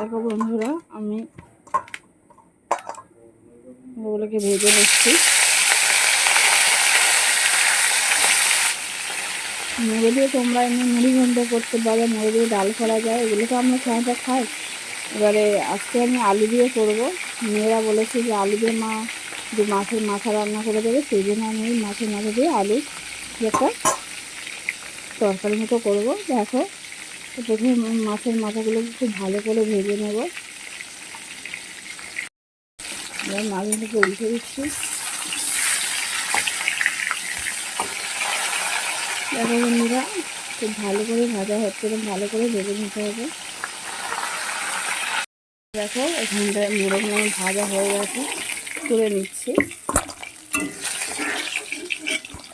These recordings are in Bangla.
দেখো বন্ধুরা, আমি ওগুলোকে ভেজে নিচ্ছি। মুড়ি দিয়ে তোমরা এমনি মুড়ি ঘন্ট করতে পারো, মুড়ি দিয়ে ডাল করা যায়। এগুলো তো আমরা খাওয়াটা খাই। এবারে আজকে আমি আলু দিয়ে করব। মেয়েরা বলেছে যে আলু দিয়ে মা যে মাছের মাথা রান্না করে দেবে। সেই জন্য আমি মাছের মাথা দিয়ে আলু একটা তরকারি মতো করব। দেখো প্রথমে মাছের মাথাগুলো খুব ভালো করে ভেজে নেব। এবার মাছগুলোকে উল্টে দিচ্ছি। দেখো বন্ধুরা খুব ভালো করে ভাজা হচ্ছে এবং ভালো করে ভেজে নিতে হবে। দেখো এখানটায় মোড়গুলো আমার ভাজা হয়ে গেছে, তুলে নিচ্ছি।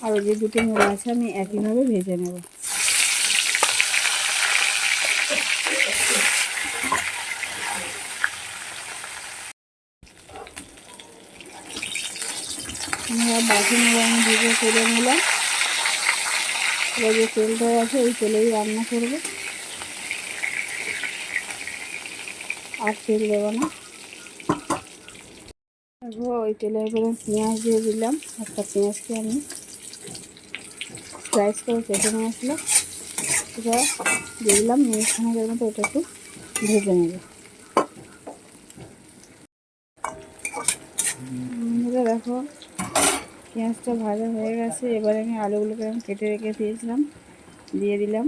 আরও যে দুটো মোড় আছে, আমি একইভাবে ভেজে নেব। বাকি মোড় আমি দুটো তুলে নিলাম। এবার যে তেলটা আছে, ওই তেলেই রান্না করব। আর তেল দেবো না। ওই তেলে এবারে পেঁয়াজ দিয়ে দিলাম। একটা পেঁয়াজকে আমি স্লাইস করে কেটে নিয়ে আসলো এটা দিয়ে দিলাম মিনিট খানেকের মতো এটা একটু ভেজে নেবে। দেখো পেঁয়াজটা ভাজা হয়ে গেছে, এবারে আমি আলুগুলোকে আমি কেটে রেখে দিয়েছিলাম, দিয়ে দিলাম।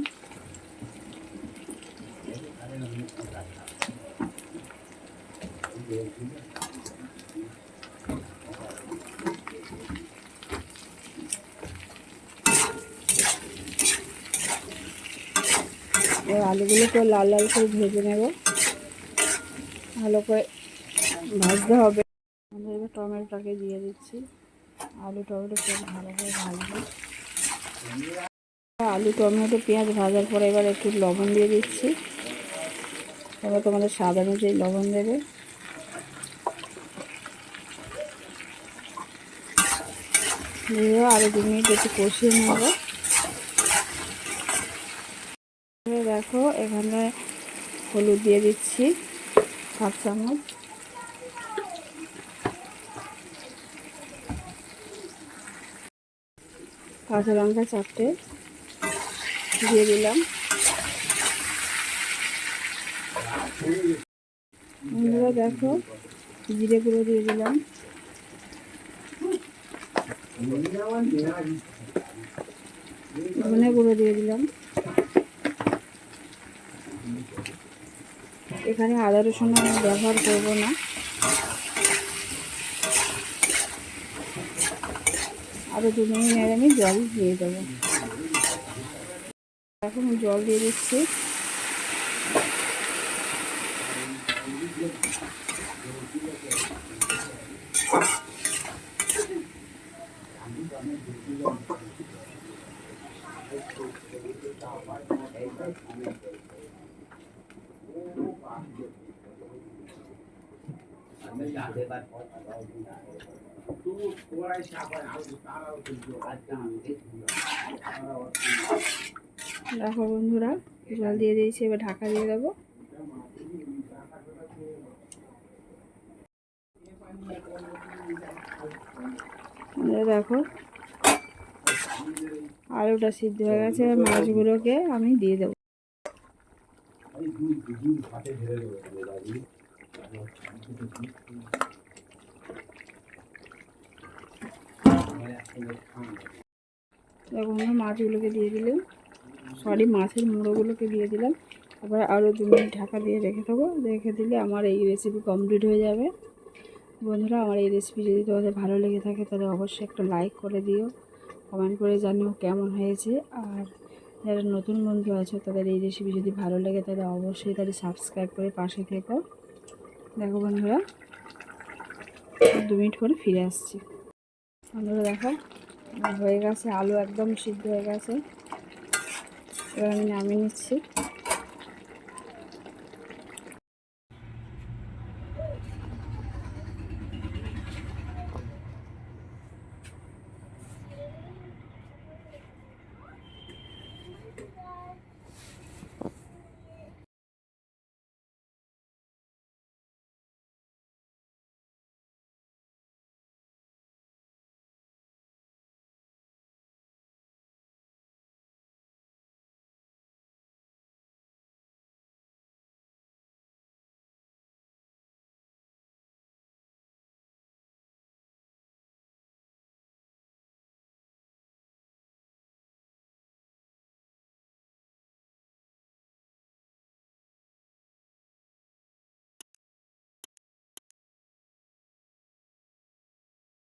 এবার আলুগুলোকে লাল লাল করে ভেজে নেব। ভালো করে ভাজতে হবে। আমি এবার টমেটোটাকে দিয়ে দিচ্ছি। আলু টমেটো খুব ভালো করে ভাজবো। আলু টমেটো পেঁয়াজ ভাজার পরে এবার একটু লবণ দিয়ে দিচ্ছি। এবার তোমাদের স্বাদ অনুযায়ী লবণ দেবে। আরও দু মিনিট একটু কষিয়ে নেব। দেখো এখানে হলুদ দিয়ে দিচ্ছি হাফ চামচ কাঁচা লঙ্কা চারটে দিয়ে দিলাম। বন্ধুরা দেখো, জিরে গুঁড়ো দিয়ে দিলাম। ধনে গুঁড়ো দিয়ে দিলাম। এখানে আদা রসুন ব্যবহার করব না। আরও দু মিনিট আমি জল দিয়ে দেবো। এখন জল দিয়ে দিচ্ছি। দেখো বন্ধুরা, জল দিয়ে দিয়েছি, এবার ঢাকা দিয়ে দেবো। দেখো, আলুটা সিদ্ধ হয়ে গেছে, মাছগুলোকে আমি দিয়ে দেবো। দেখো আমরা মাছগুলোকে দিয়ে দিলাম। সরি, মাছের মুড়োগুলোকে দিয়ে দিলাম। আবার আরও দু মিনিট ঢাকা দিয়ে রেখে দেবো। রেখে দিলে আমার এই রেসিপি কমপ্লিট হয়ে যাবে। বন্ধুরা, আমার এই রেসিপি যদি তোমাদের ভালো লেগে থাকে, তাহলে অবশ্যই একটা লাইক করে দিও। কমেন্ট করে জানিও কেমন হয়েছে। আর যারা নতুন বন্ধু আছে, তাদের এই রেসিপি যদি ভালো লাগে, তাহলে অবশ্যই তাদের সাবস্ক্রাইব করে পাশে থেকো। দেখো বন্ধুরা, দু মিনিট পরে ফিরে আসছি। বন্ধুরা দেখো হয়ে গেছে আলু একদম সিদ্ধ হয়ে গেছে। এবার আমি নামিয়ে নিচ্ছি।